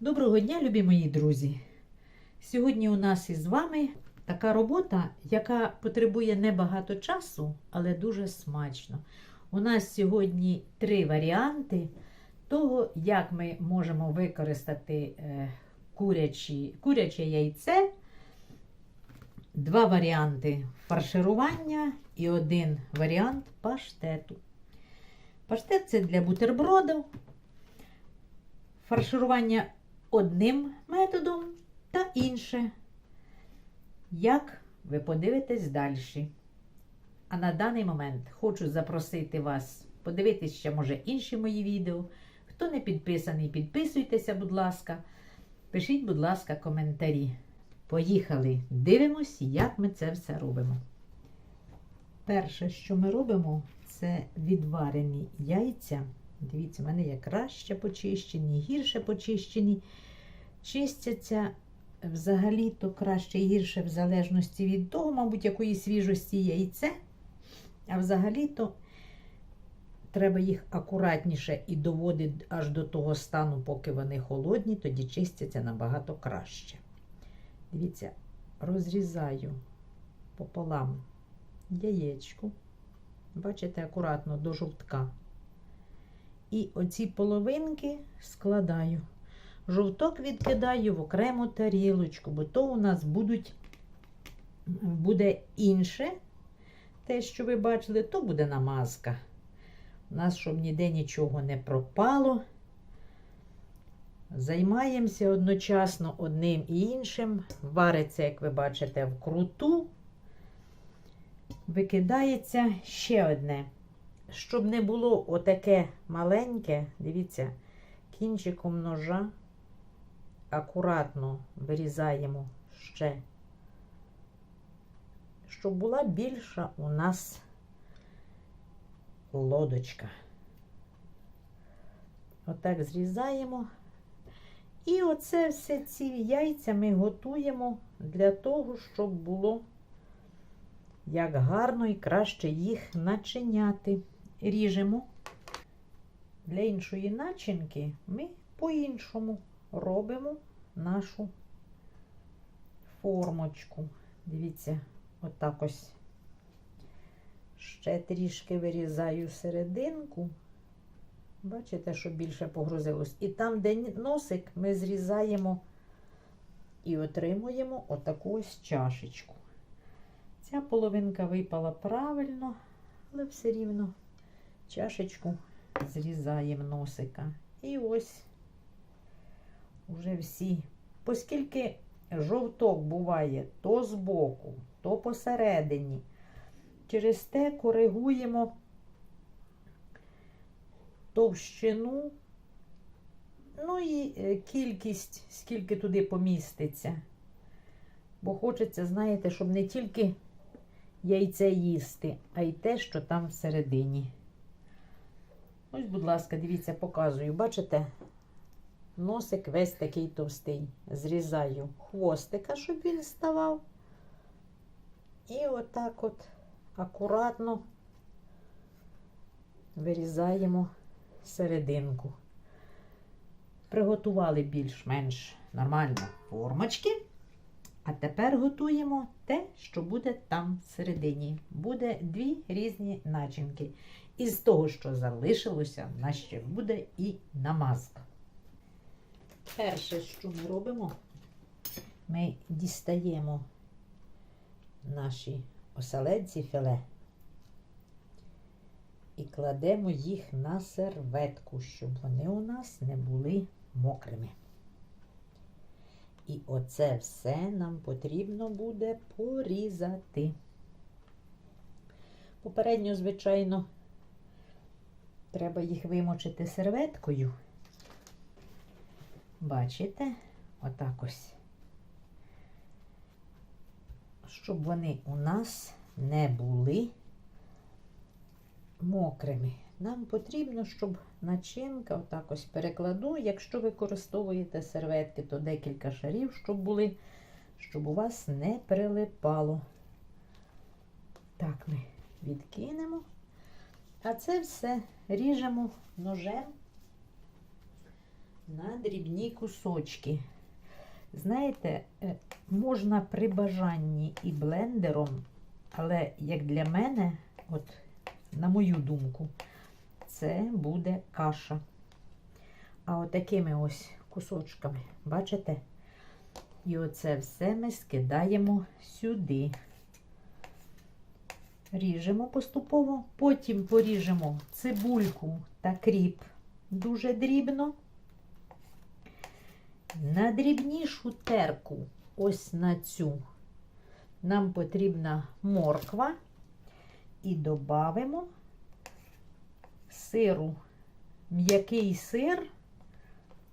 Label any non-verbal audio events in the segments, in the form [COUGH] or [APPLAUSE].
Доброго дня, любі мої друзі! Сьогодні у нас із вами така робота, яка потребує небагато часу, але дуже смачно. У нас сьогодні три варіанти того, як ми можемо використати е, курячі, куряче яйце, два варіанти фарширування і один варіант паштету. Паштет це для бутербродів. Фарширування одним методом та інше. Як ви подивитесь далі. А на даний момент хочу запросити вас подивитись ще, може, інші мої відео. Хто не підписаний, підписуйтеся, будь ласка. Пишіть, будь ласка, коментарі. Поїхали! Дивимось, як ми це все робимо. Перше, що ми робимо, це відварені яйця. Дивіться, в мене є краще почищені, гірше почищені. Чистяться взагалі-то краще і гірше, в залежності від того, мабуть, якої свіжості яйце. А взагалі-то треба їх акуратніше і доводити аж до того стану, поки вони холодні, тоді чистяться набагато краще. Дивіться, розрізаю пополам яєчку. Бачите, акуратно до жовтка. І оці половинки складаю. Жовток відкидаю в окрему тарілочку, бо то у нас будуть, буде інше. Те, що ви бачили, то буде намазка. У нас, щоб ніде нічого не пропало. Займаємося одночасно одним і іншим. Вариться, як ви бачите, в круту. Викидається ще одне. Щоб не було отаке маленьке, дивіться, кінчиком ножа акуратно вирізаємо ще, щоб була більша у нас лодочка. Отак зрізаємо. І оце все ці яйця ми готуємо для того, щоб було як гарно і краще їх начиняти. Ріжемо. Для іншої начинки ми по-іншому робимо нашу формочку. Дивіться, отак ось ще трішки вирізаю серединку. Бачите, що більше погрузилось. І там, де носик, ми зрізаємо і отримуємо отаку ось чашечку. Ця половинка випала правильно, але все рівно чашечку зрізаємо носика. І ось уже всі. Оскільки жовток буває то збоку, то посередині, через те коригуємо товщину, ну і е, кількість, скільки туди поміститься. Бо хочеться, знаєте, щоб не тільки яйце їсти, а й те, що там всередині. Ось, будь ласка, дивіться, показую. Бачите? Носик весь такий товстий. Зрізаю хвостика, щоб він ставав. І отак от акуратно вирізаємо серединку. Приготували більш-менш нормально формочки. А тепер готуємо те, що буде там всередині. Буде дві різні начинки. Із того, що залишилося, в нас ще буде і намазка. Перше, що ми робимо, ми дістаємо наші оселедці філе і кладемо їх на серветку, щоб вони у нас не були мокрими. І оце все нам потрібно буде порізати. Попередньо, звичайно, треба їх вимочити серветкою. Бачите? Отак ось. Щоб вони у нас не були мокрими. Нам потрібно, щоб начинка, отак ось перекладу. Якщо використовуєте серветки, то декілька шарів, щоб були, щоб у вас не прилипало. Так ми відкинемо. А це все ріжемо ножем на дрібні кусочки. Знаєте, е, можна при бажанні і блендером, але як для мене, от на мою думку, це буде каша. А отакими ось кусочками, бачите? І оце все ми скидаємо сюди. Ріжемо поступово, потім поріжемо цибульку та кріп дуже дрібно. На дрібнішу терку, ось на цю, нам потрібна морква і додамо сиру. М'який сир.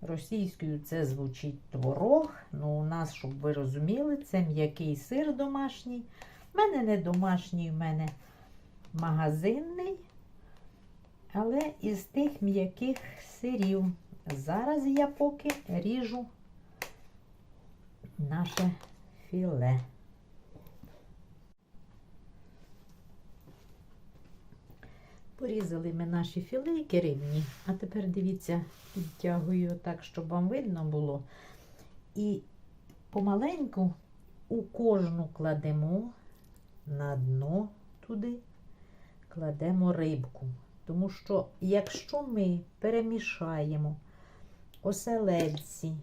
Російською це звучить творог. Ну, у нас, щоб ви розуміли, це м'який сир домашній. У мене не домашній, у мене магазинний, але із тих м'яких сирів. Зараз я поки ріжу наше філе. Порізали ми наші філейки рибні, а тепер дивіться, підтягую так, щоб вам видно було. І помаленьку у кожну кладемо на дно туди, кладемо рибку. Тому що, якщо ми перемішаємо оселедці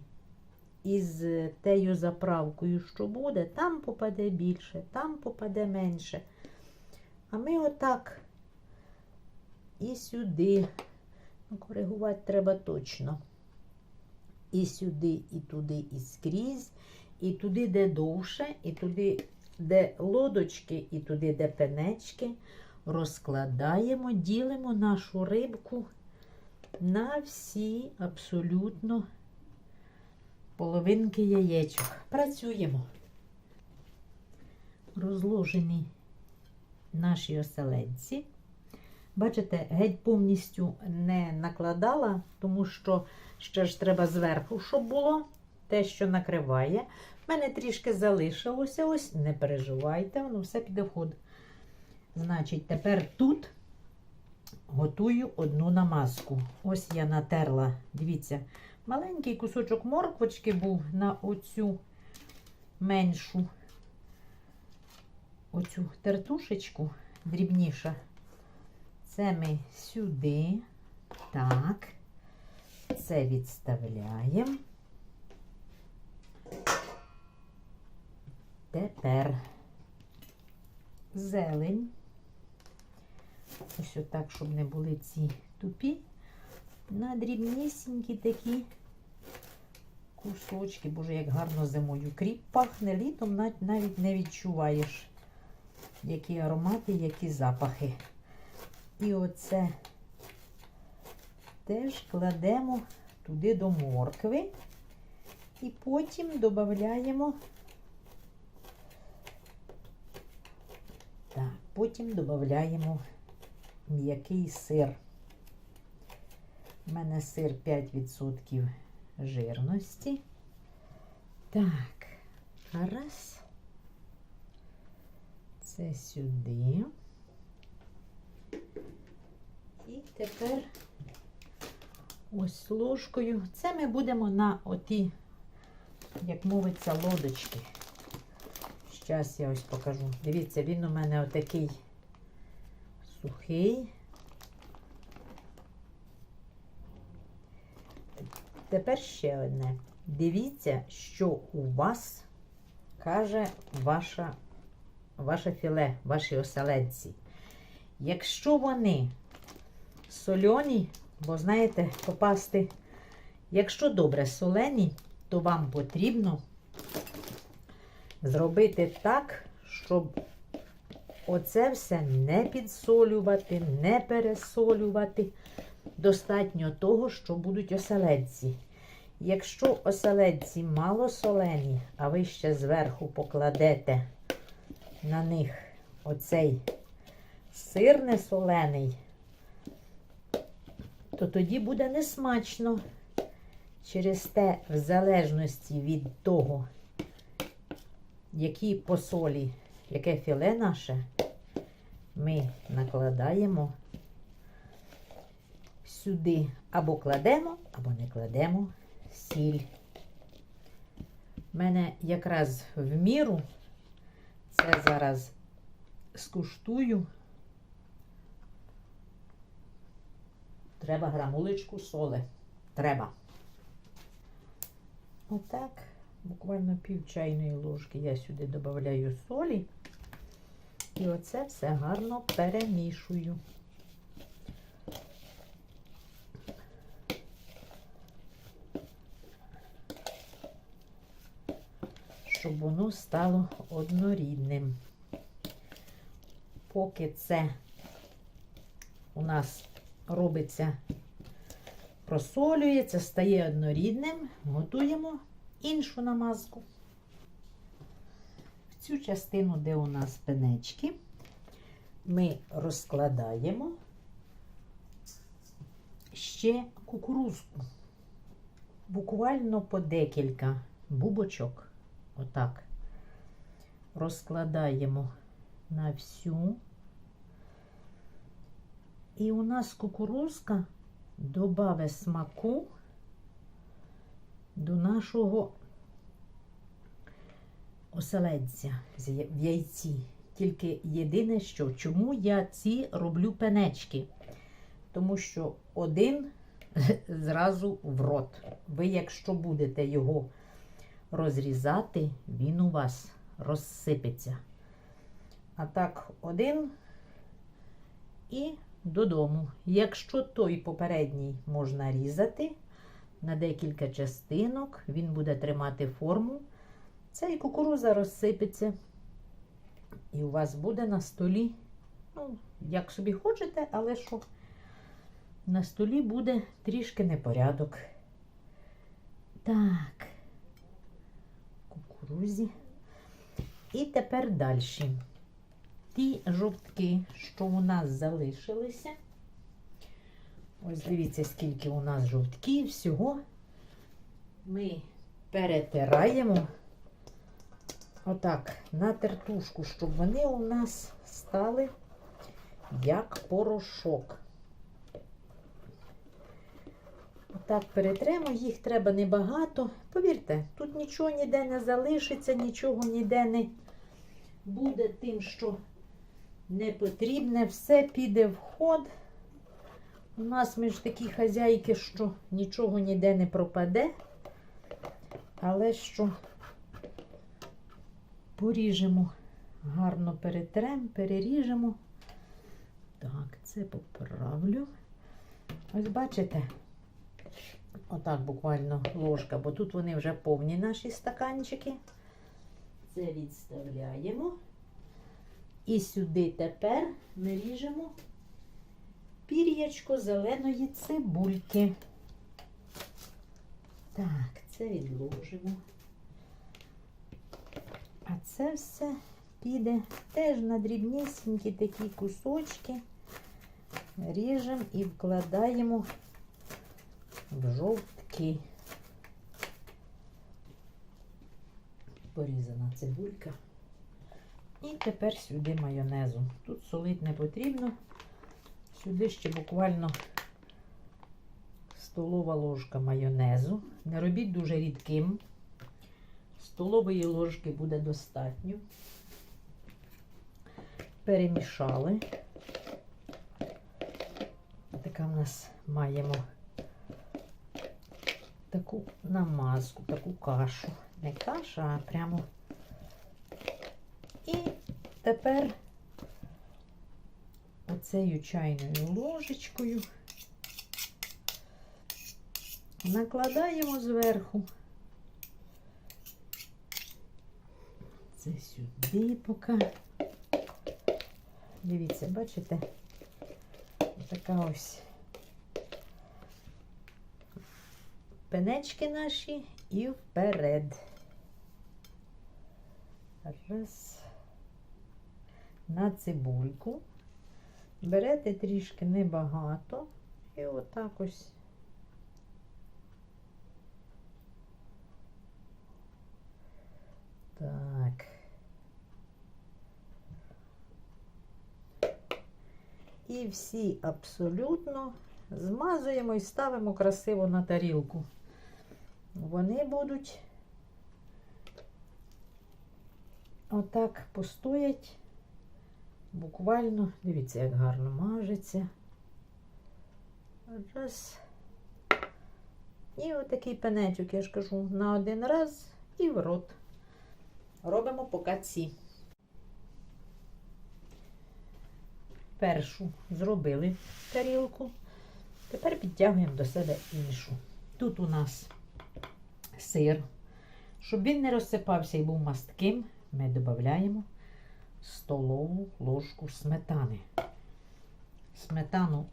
із тею заправкою, що буде, там попаде більше, там попаде менше. А ми отак і сюди. Ну, коригувати треба точно. І сюди, і туди, і скрізь, і туди, де довше, і туди, де лодочки, і туди, де пенечки. Розкладаємо, ділимо нашу рибку на всі абсолютно половинки яєчок. Працюємо. Розложені наші оселедці. Бачите, геть повністю не накладала, тому що ще ж треба зверху, щоб було те, що накриває. У мене трішки залишилося, ось, не переживайте, воно все піде в ход. Значить, тепер тут готую одну намазку. Ось я натерла, дивіться, маленький кусочок морквочки був на оцю меншу оцю тертушечку дрібніша. Це ми сюди, так, це відставляємо. Тепер зелень. Ось отак, щоб не були ці тупі. На дрібнісінькі такі кусочки. Боже, як гарно зимою. Кріп пахне літом, навіть- не відчуваєш, які аромати, які запахи. І оце теж кладемо туди до моркви. І потім додаємо, так, потім додаємо м'який сир. У мене сир 5% жирності. Так, раз. Це сюди. І тепер ось ложкою. Це ми будемо на оті, як мовиться, лодочки. Зараз я ось покажу. Дивіться, він у мене отакий сухий. Тепер ще одне. Дивіться, що у вас каже ваша, ваше філе, ваші оселедці. Якщо вони сольоні, бо знаєте, попасти, якщо добре солені, то вам потрібно зробити так, щоб оце все не підсолювати, не пересолювати. Достатньо того, що будуть оселедці. Якщо оселедці мало солені, а ви ще зверху покладете на них оцей сир несолений, то тоді буде несмачно. Через те, в залежності від того, які по солі, яке філе наше, ми накладаємо сюди або кладемо, або не кладемо сіль. У мене якраз в міру це зараз скуштую. Треба грамулечку соли. Треба. Отак, буквально пів чайної ложки я сюди додаю солі. І оце все гарно перемішую. Щоб воно стало однорідним. Поки це у нас робиться, просолюється, стає однорідним, готуємо іншу намазку. В цю частину, де у нас пенечки, ми розкладаємо ще кукурузку. Буквально по декілька бубочок. Отак. Розкладаємо на всю. І у нас кукурузка добавить смаку до нашого оселедця в яйці. Тільки єдине що, чому я ці роблю пенечки? Тому що один [LAUGHS] зразу в рот. Ви, якщо будете його розрізати, він у вас розсипеться. А так, один і додому. Якщо той попередній можна різати на декілька частинок, він буде тримати форму. Цей кукуруза розсипеться. І у вас буде на столі, ну, як собі хочете, але що на столі буде трішки непорядок. Так, кукурузі. І тепер далі. Ті жовтки, що у нас залишилися. Ось дивіться, скільки у нас жовтків всього. Ми перетираємо отак на тертушку, щоб вони у нас стали як порошок. Отак перетремо, їх треба небагато. Повірте, тут нічого ніде не залишиться, нічого ніде не буде тим, що не потрібне, все піде в ход. У нас ми ж такі хазяйки, що нічого ніде не пропаде, але що поріжемо, гарно перетрем, переріжемо. Так, це поправлю. Ось бачите, отак буквально ложка, бо тут вони вже повні наші стаканчики. Це відставляємо. І сюди тепер ми ріжемо пір'ячко зеленої цибульки. Так, це відложимо. А це все піде теж на дрібнісінькі такі кусочки. Ріжемо і вкладаємо в жовтки. Порізана цибулька. І тепер сюди майонезу. Тут солить не потрібно. Сюди ще буквально столова ложка майонезу. Не робіть дуже рідким. Столової ложки буде достатньо. Перемішали. Така в нас маємо таку намазку, таку кашу. Не каша, а прямо. І тепер оцею чайною ложечкою накладаємо зверху. Це сюди поки. Дивіться, бачите? Така ось пенечки наші і вперед. Раз. На цибульку. Берете трішки небагато і отак ось. Так. І всі абсолютно змазуємо і ставимо красиво на тарілку. вони будуть отак постоять. Буквально, дивіться, як гарно мажеться. Раз. І отакий пенечок, я ж кажу, на один раз і в рот. Робимо поки ці. Першу зробили тарілку. Тепер підтягуємо до себе іншу. Тут у нас сир. Щоб він не розсипався і був мастким, ми додаємо столову ложку сметани. Сметану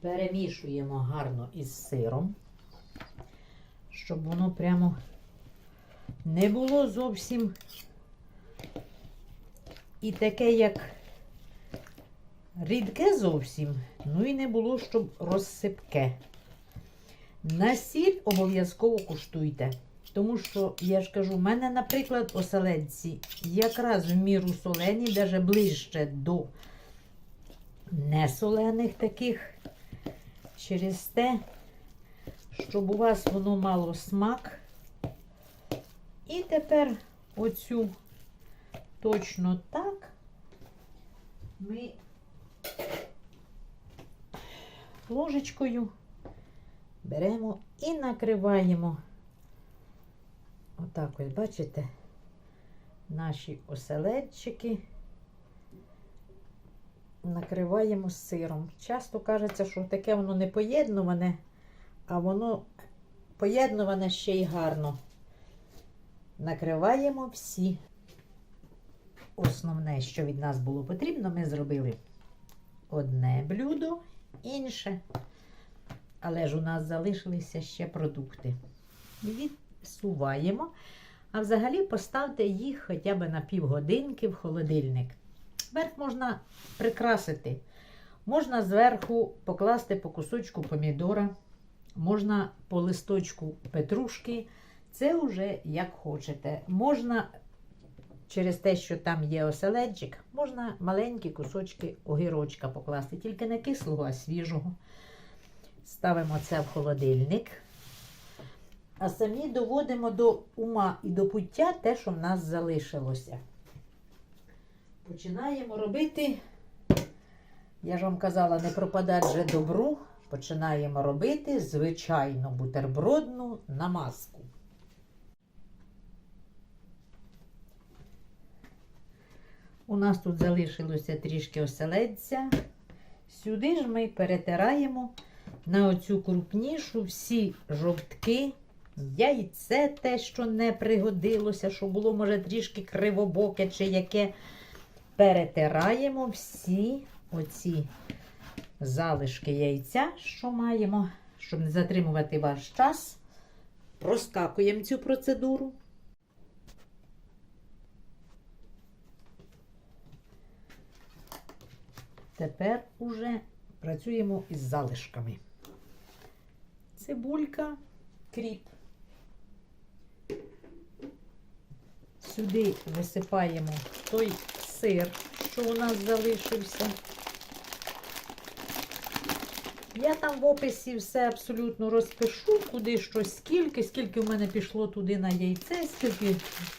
перемішуємо гарно із сиром, щоб воно прямо не було зовсім і таке, як рідке зовсім, ну і не було, щоб розсипке. На сіль обов'язково куштуйте. Тому що, я ж кажу, в мене, наприклад, оселедці якраз в міру солені, навіть ближче до несолених таких, через те, щоб у вас воно мало смак. І тепер оцю точно так ми ложечкою беремо і накриваємо. Отак ось, бачите, наші оселедчики накриваємо сиром. Часто кажеться, що таке воно не поєднуване, а воно поєднуване ще й гарно. Накриваємо всі. Основне, що від нас було потрібно, ми зробили одне блюдо, інше. Але ж у нас залишилися ще продукти. Відсуваємо. А взагалі поставте їх хоча б на півгодинки в холодильник. Верх можна прикрасити. Можна зверху покласти по кусочку помідора, можна по листочку петрушки. Це вже як хочете. Можна через те, що там є оселедчик, можна маленькі кусочки огірочка покласти, тільки не кислого, а свіжого. Ставимо це в холодильник. А самі доводимо до ума і до пуття те, що в нас залишилося. Починаємо робити, я ж вам казала, не пропадать же добру. Починаємо робити звичайну бутербродну намазку. У нас тут залишилося трішки оселедця. Сюди ж ми перетираємо на оцю крупнішу всі жовтки, яйце те, що не пригодилося, що було, може, трішки кривобоке чи яке. Перетираємо всі оці залишки яйця, що маємо, щоб не затримувати ваш час. Проскакуємо цю процедуру. Тепер уже працюємо із залишками. Цибулька, кріп. Сюди висипаємо той сир, що у нас залишився. Я там в описі все абсолютно розпишу, куди що, скільки, скільки в мене пішло туди на яйце, скільки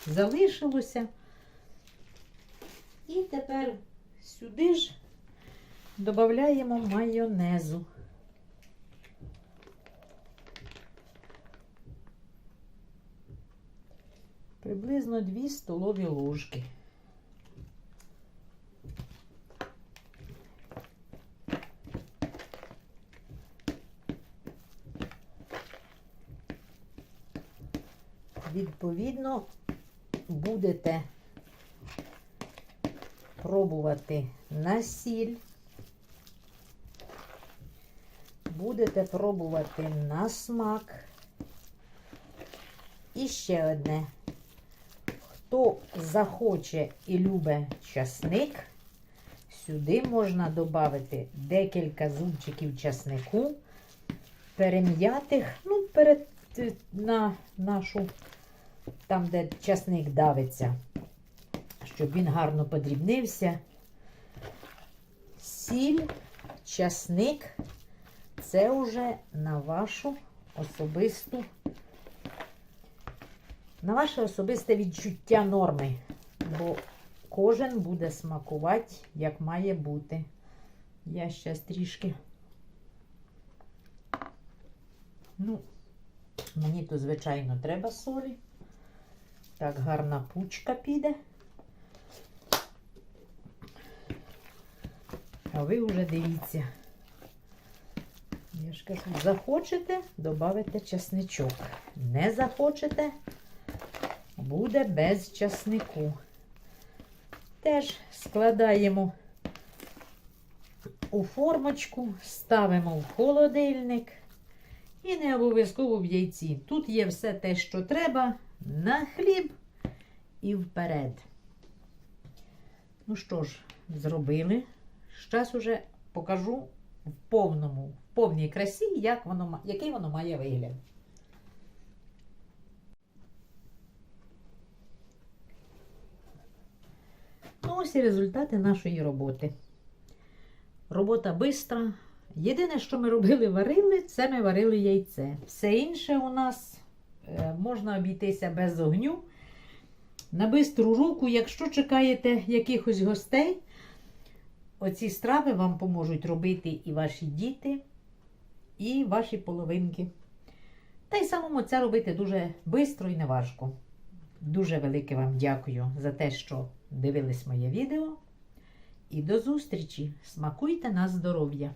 залишилося. І тепер сюди ж додаємо майонезу. Приблизно 2 столові ложки. Відповідно, будете пробувати на сіль, будете пробувати на смак. І ще одне. Хто захоче і любить часник, сюди можна додати декілька зубчиків часнику, перем'ятих, ну, перед е, на нашу, там, де часник давиться, щоб він гарно подрібнився. Сіль, часник це вже на вашу особисту на ваше особисте відчуття норми, бо кожен буде смакувати, як має бути. Я ще трішки. Ну, мені то, звичайно, треба солі. Так, гарна пучка піде. А ви вже дивіться. Я ж кажу, захочете, додавите часничок. Не захочете, буде без часнику. Теж складаємо у формочку, ставимо в холодильник і не обов'язково в яйці. Тут є все те, що треба, на хліб і вперед. Ну що ж, зробили. Зараз уже покажу в повному, в повній красі, як воно, який воно має вигляд. Ось і результати нашої роботи. Робота бистра. Єдине, що ми робили, варили, це ми варили яйце. Все інше у нас е, можна обійтися без огню. На бистру руку, якщо чекаєте якихось гостей, оці страви вам поможуть робити і ваші діти, і ваші половинки. Та й самому це робити дуже швидко і неважко. Дуже велике вам дякую за те, що дивились моє відео. І до зустрічі! Смакуйте на здоров'я!